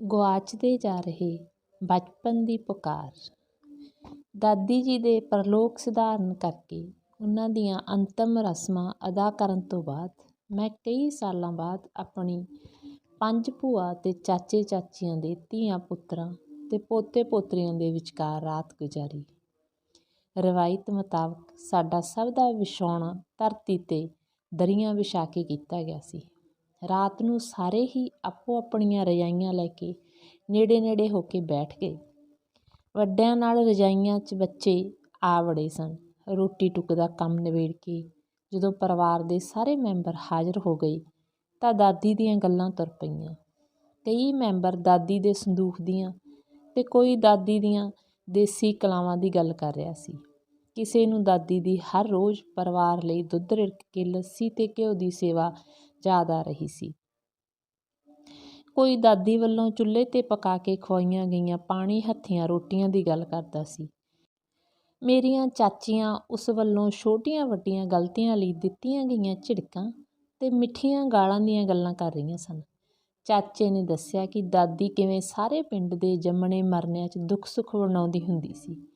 ਗੁਆਚਦੇ ਜਾ ਰਹੇ ਬਚਪਨ ਦੀ ਪੁਕਾਰ। ਦਾਦੀ ਜੀ ਦੇ ਪਰਲੋਕ ਸਿਧਾਰਨ ਕਰਕੇ ਉਹਨਾਂ ਦੀਆਂ ਅੰਤਮ ਰਸਮਾਂ ਅਦਾ ਕਰਨ ਤੋਂ ਬਾਅਦ ਮੈਂ ਕਈ ਸਾਲਾਂ ਬਾਅਦ ਆਪਣੀ ਪੰਜ ਭੂਆ ਅਤੇ ਚਾਚੇ ਚਾਚੀਆਂ ਦੇ ਧੀਆਂ ਪੁੱਤਰਾਂ ਅਤੇ ਪੋਤੇ ਪੋਤਰੀਆਂ ਦੇ ਵਿਚਕਾਰ ਰਾਤ ਗੁਜ਼ਾਰੀ। ਰਵਾਇਤ ਮੁਤਾਬਕ ਸਾਡਾ ਸਭ ਦਾ ਵਿਛਾਉਣਾ ਧਰਤੀ 'ਤੇ ਦਰੀਆਂ ਵਿਛਾ ਕੇ ਕੀਤਾ ਗਿਆ ਸੀ। ਰਾਤ ਨੂੰ ਸਾਰੇ ਹੀ ਆਪੋ ਆਪਣੀਆਂ ਰਜਾਈਆਂ ਲੈ ਕੇ ਨੇੜੇ ਨੇੜੇ ਹੋ ਕੇ ਬੈਠ ਗਏ। ਵੱਡਿਆਂ ਨਾਲ ਰਜਾਈਆਂ 'ਚ ਬੱਚੇ ਆ ਵੜੇ ਸਨ। ਰੋਟੀ ਟੁੱਕ ਦਾ ਕੰਮ ਨਿਬੇੜ ਕੇ ਜਦੋਂ ਪਰਿਵਾਰ ਦੇ ਸਾਰੇ ਮੈਂਬਰ ਹਾਜ਼ਰ ਹੋ ਗਏ ਤਾਂ ਦਾਦੀ ਦੀਆਂ ਗੱਲਾਂ ਤੁਰ ਪਈਆਂ। ਕਈ ਮੈਂਬਰ ਦਾਦੀ ਦੇ ਸੰਦੂਖ ਦੀਆਂ ਤੇ ਕੋਈ ਦਾਦੀ ਦੀਆਂ ਦੇਸੀ ਕਲਾਵਾਂ ਦੀ ਗੱਲ ਕਰ ਰਿਹਾ ਸੀ। ਕਿਸੇ ਨੂੰ ਦਾਦੀ ਦੀ ਹਰ ਰੋਜ਼ ਪਰਿਵਾਰ ਲਈ ਦੁੱਧ ਰਿੜਕ ਕੇ ਲੱਸੀ ਤੇ ਘਿਓ ਦੀ ਸੇਵਾ ਯਾਦ ਆ ਰਹੀ ਸੀ। ਕੋਈ ਦਾਦੀ ਵੱਲੋਂ ਚੁੱਲ੍ਹੇ 'ਤੇ ਪਕਾ ਕੇ ਖਵਾਈਆਂ ਗਈਆਂ ਪਾਣੀ ਹੱਥੀਆਂ ਰੋਟੀਆਂ ਦੀ ਗੱਲ ਕਰਦਾ ਸੀ। ਮੇਰੀਆਂ ਚਾਚੀਆਂ ਉਸ ਵੱਲੋਂ ਛੋਟੀਆਂ ਵੱਡੀਆਂ ਗਲਤੀਆਂ ਲਈ ਦਿੱਤੀਆਂ ਗਈਆਂ ਝਿੜਕਾਂ ਤੇ ਮਿੱਠੀਆਂ ਗਾਲਾਂ ਦੀਆਂ ਗੱਲਾਂ ਕਰ ਰਹੀਆਂ ਸਨ। ਚਾਚੇ ਨੇ ਦੱਸਿਆ ਕਿ ਦਾਦੀ ਕਿਵੇਂ ਸਾਰੇ ਪਿੰਡ ਦੇ ਜੰਮਣੇ ਮਰਨਿਆਂ 'ਚ ਦੁੱਖ ਸੁੱਖ ਵੰਡਾਉਂਦੀ ਹੁੰਦੀ ਸੀ।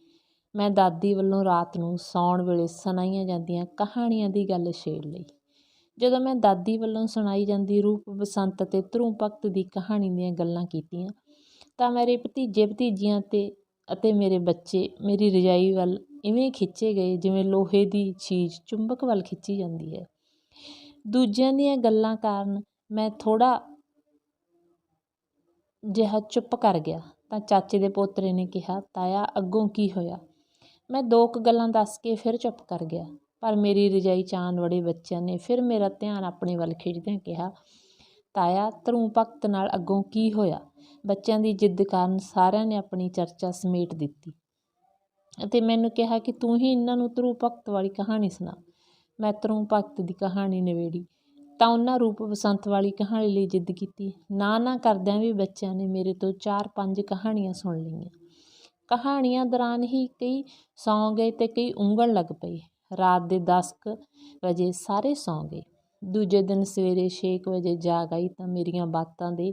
ਮੈਂ ਦਾਦੀ ਵੱਲੋਂ ਰਾਤ ਨੂੰ ਸੌਣ ਵੇਲੇ ਸੁਣਾਈਆਂ ਜਾਂਦੀਆਂ ਕਹਾਣੀਆਂ ਦੀ ਗੱਲ ਛੇੜ ਲਈ। ਜਦੋਂ ਮੈਂ ਦਾਦੀ ਵੱਲੋਂ ਸੁਣਾਈ ਜਾਂਦੀ ਰੂਪ ਬਸੰਤ ਅਤੇ ਧਰੂ ਭਗਤ ਦੀ ਕਹਾਣੀ ਦੀਆਂ ਗੱਲਾਂ ਕੀਤੀਆਂ, ਤਾਂ ਮੇਰੇ ਭਤੀਜੇ ਭਤੀਜੀਆਂ ਤੇ ਅਤੇ ਮੇਰੇ ਬੱਚੇ ਮੇਰੀ ਰਜਾਈ ਵੱਲ ਇਵੇਂ ਖਿੱਚੇ ਗਏ ਜਿਵੇਂ ਲੋਹੇ ਦੀ ਚੀਜ਼ ਚੁੰਬਕ ਵੱਲ ਖਿੱਚੀ ਜਾਂਦੀ ਹੈ। ਦੂਜਿਆਂ ਦੀਆਂ ਗੱਲਾਂ ਕਾਰਨ ਮੈਂ ਥੋੜਾ ਜਿਹਾ ਚੁੱਪ ਕਰ ਗਿਆ, ਤਾਂ ਚਾਚੇ ਦੇ ਪੋਤਰੇ ਨੇ ਕਿਹਾ, ਤਾਇਆ, ਅੱਗੋਂ ਕੀ ਹੋਇਆ? ਮੈਂ ਦੋ ਕੁ ਗੱਲਾਂ ਦੱਸ ਕੇ ਫਿਰ ਚੁੱਪ ਕਰ ਗਿਆ। ਪਰ ਮੇਰੀ ਰਜਾਈ ਚਾਨ ਵੜੇ ਬੱਚਿਆਂ ਨੇ। ਫਿਰ ਮੇਰਾ ਧਿਆਨ ਆਪਣੇ ਵੱਲ ਖਿੱਚਦਿਆਂ ਕਿਹਾ, ਤਾਇਆ, ਧਰੂ ਭਗਤ ਨਾਲ ਅੱਗੋਂ ਕੀ ਹੋਇਆ? ਬੱਚਿਆਂ ਦੀ ਜਿੱਦ ਕਾਰਨ ਸਾਰਿਆਂ ਨੇ ਆਪਣੀ ਚਰਚਾ ਸਮੇਟ ਦਿੱਤੀ। ਅਤੇ ਮੈਨੂੰ ਕਿਹਾ ਕਿ ਤੂੰ ਹੀ ਇਹਨਾਂ ਨੂੰ ਧਰੂ ਭਗਤ ਵਾਲੀ ਕਹਾਣੀ ਸੁਣਾ। ਮੈਂ ਧਰੂ ਭਗਤ ਦੀ ਕਹਾਣੀ ਨਿਬੇੜੀ ਤਾਂ ਉਹਨਾਂ ਰੂਪ ਬਸੰਤ ਵਾਲੀ ਕਹਾਣੀ ਲਈ ਜਿੱਦ ਕੀਤੀ। ਨਾ ਨਾ ਕਰਦਿਆਂ ਵੀ ਬੱਚਿਆਂ ਨੇ ਮੇਰੇ ਤੋਂ ਚਾਰ ਪੰਜ ਕਹਾਣੀਆਂ ਸੁਣ ਲਈਆਂ। ਕਹਾਣੀਆਂ ਦੌਰਾਨ ਹੀ ਕਈ ਸੌਂ ਗਏ ਤੇ ਕਈ ਉਂਗਲ ਲੱਗ ਪਏ। ਰਾਤ ਦੇ 10 ਕੁ ਵਜੇ ਸਾਰੇ ਸੌਂ ਗਏ। ਦੂਜੇ ਦਿਨ ਸਵੇਰੇ 6 ਵਜੇ ਜਾਗ ਆਈ ਤਾਂ ਮੇਰੀਆਂ ਬਾਤਾਂ ਦੇ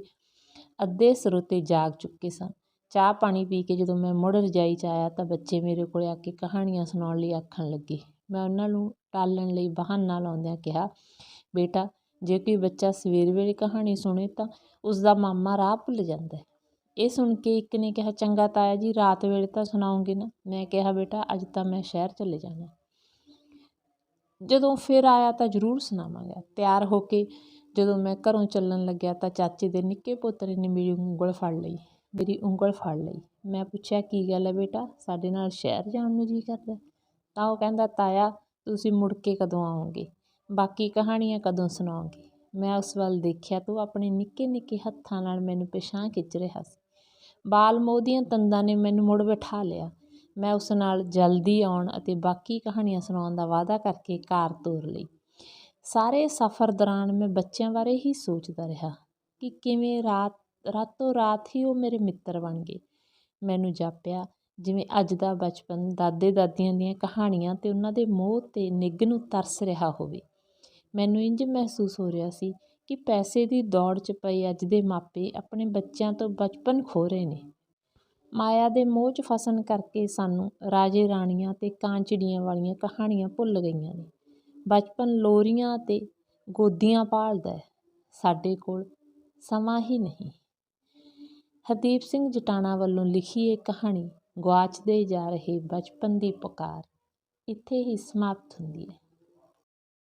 ਅੱਧੇ ਸਰੋਤੇ ਜਾਗ ਚੁੱਕੇ ਸਨ। ਚਾਹ ਪਾਣੀ ਪੀ ਕੇ ਜਦੋਂ ਮੈਂ ਮੁੜ ਰਜਾਈ 'ਚ ਆਇਆ ਤਾਂ ਬੱਚੇ ਮੇਰੇ ਕੋਲ ਆ ਕੇ ਕਹਾਣੀਆਂ ਸੁਣਾਉਣ ਲਈ ਆਖਣ ਲੱਗੇ। ਮੈਂ ਉਹਨਾਂ ਨੂੰ ਟਾਲਣ ਲਈ ਬਹਾਨਾ ਲਾਉਂਦਿਆਂ ਕਿਹਾ, ਬੇਟਾ, ਜੇ ਕੋਈ ਬੱਚਾ ਸਵੇਰ ਵੇਲੇ ਕਹਾਣੀ ਸੁਣੇ ਤਾਂ ਉਸ ਦਾ ਮਾਮਾ ਰਾਹ ਭੁੱਲ ਜਾਂਦਾ ਹੈ। ਇਹ ਸੁਣ ਕੇ ਇੱਕ ਨੇ ਕਿਹਾ, ਚੰਗਾ ਤਾਇਆ ਜੀ, ਰਾਤ ਵੇਲੇ ਤਾਂ ਸੁਣਾਉਂਗੇ ਨਾ। ਮੈਂ ਕਿਹਾ, ਬੇਟਾ, ਅੱਜ ਤਾਂ ਮੈਂ ਸ਼ਹਿਰ ਚਲੇ ਜਾਣਾ। ਜਦੋਂ ਫਿਰ ਆਇਆ ਤਾਂ ਜ਼ਰੂਰ ਸੁਣਾਵਾਂਗਾ। ਤਿਆਰ ਹੋ ਕੇ ਜਦੋਂ ਮੈਂ ਘਰੋਂ ਚੱਲਣ ਲੱਗਿਆ ਤਾਂ ਚਾਚੇ ਦੇ ਨਿੱਕੇ ਪੋਤਰੇ ਨੇ ਮੇਰੀ ਉਂਗਲ ਫੜ ਲਈ। ਮੇਰੀ ਉਂਗਲ ਫੜ ਲਈ। ਮੈਂ ਪੁੱਛਿਆ, ਕੀ ਗੱਲ ਹੈ ਬੇਟਾ? ਸਾਡੇ ਨਾਲ ਸ਼ਹਿਰ ਜਾਣ ਨੂੰ ਜੀ ਕਰਦਾ ਤਾਂ ਉਹ ਕਹਿੰਦਾ, ਤਾਇਆ, ਤੁਸੀਂ ਮੁੜ ਕੇ ਕਦੋਂ ਆਓਗੇ? ਬਾਕੀ ਕਹਾਣੀਆਂ ਕਦੋਂ ਸੁਣਾਓਗੇ? ਮੈਂ ਉਸ ਵੱਲ ਦੇਖਿਆ ਤੂੰ ਆਪਣੇ ਨਿੱਕੇ ਨਿੱਕੇ ਹੱਥਾਂ ਨਾਲ ਮੈਨੂੰ ਪਿਛਾਂ ਖਿੱਚ ਰਿਹਾ ਸੀ। ਬਾਲ ਮੋਹ ਦੀਆਂ ਤੰਦਾਂ ਨੇ ਮੈਨੂੰ ਮੁੜ ਬਿਠਾ ਲਿਆ। ਮੈਂ ਉਸ ਨਾਲ ਜਲਦੀ ਆਉਣ ਅਤੇ ਬਾਕੀ ਕਹਾਣੀਆਂ ਸੁਣਾਉਣ ਦਾ ਵਾਅਦਾ ਕਰਕੇ ਕਾਰ ਤੋਰ ਲਈ। ਸਾਰੇ ਸਫ਼ਰ ਦੌਰਾਨ ਮੈਂ ਬੱਚਿਆਂ ਬਾਰੇ ਹੀ ਸੋਚਦਾ ਰਿਹਾ ਕਿ ਕਿਵੇਂ ਰਾਤ, ਰਾਤੋਂ ਰਾਤ ਹੀ ਉਹ ਮੇਰੇ ਮਿੱਤਰ ਬਣ ਗਏ। ਮੈਨੂੰ ਜਾਪਿਆ, ਜਿਵੇਂ ਅੱਜ ਦਾ ਬਚਪਨ ਦਾਦੇ ਦਾਦੀਆਂ ਦੀਆਂ ਕਹਾਣੀਆਂ ਤੇ ਉਹਨਾਂ ਦੇ ਮੋਹ ਤੇ ਨਿੱਘ ਨੂੰ ਤਰਸ ਰਿਹਾ ਹੋਵੇ। ਮੈਨੂੰ ਇੰਜ ਮਹਿਸੂਸ ਹੋ ਰਿਹਾ ਸੀ ਕਿ ਪੈਸੇ ਦੀ ਦੌੜ 'ਚ ਪਏ ਅੱਜ ਦੇ ਮਾਪੇ ਆਪਣੇ ਬੱਚਿਆਂ ਤੋਂ ਬਚਪਨ ਖੋ ਰਹੇ ਨੇ। ਮਾਇਆ ਦੇ ਮੋਹ 'ਚ ਫਸਣ ਕਰਕੇ ਸਾਨੂੰ ਰਾਜੇ ਰਾਣੀਆਂ ਤੇ ਕਾਂਚੜੀਆਂ ਵਾਲੀਆਂ ਕਹਾਣੀਆਂ ਭੁੱਲ ਗਈਆਂ ਨੇ। ਬਚਪਨ ਲੋਰੀਆਂ ਤੇ ਗੋਦੀਆਂ ਪਾਲਦਾ ਹੈ। ਸਾਡੇ ਕੋਲ ਸਮਾਂ ਹੀ ਨਹੀਂ। ਹਰਦੀਪ ਸਿੰਘ ਜਟਾਣਾ ਵੱਲੋਂ ਲਿਖੀ ਇਹ ਕਹਾਣੀ ਗੁਆਚਦੇ ਜਾ ਰਹੇ ਬਚਪਨ ਦੀ ਪੁਕਾਰ ਇੱਥੇ ਹੀ ਸਮਾਪਤ ਹੁੰਦੀ ਹੈ।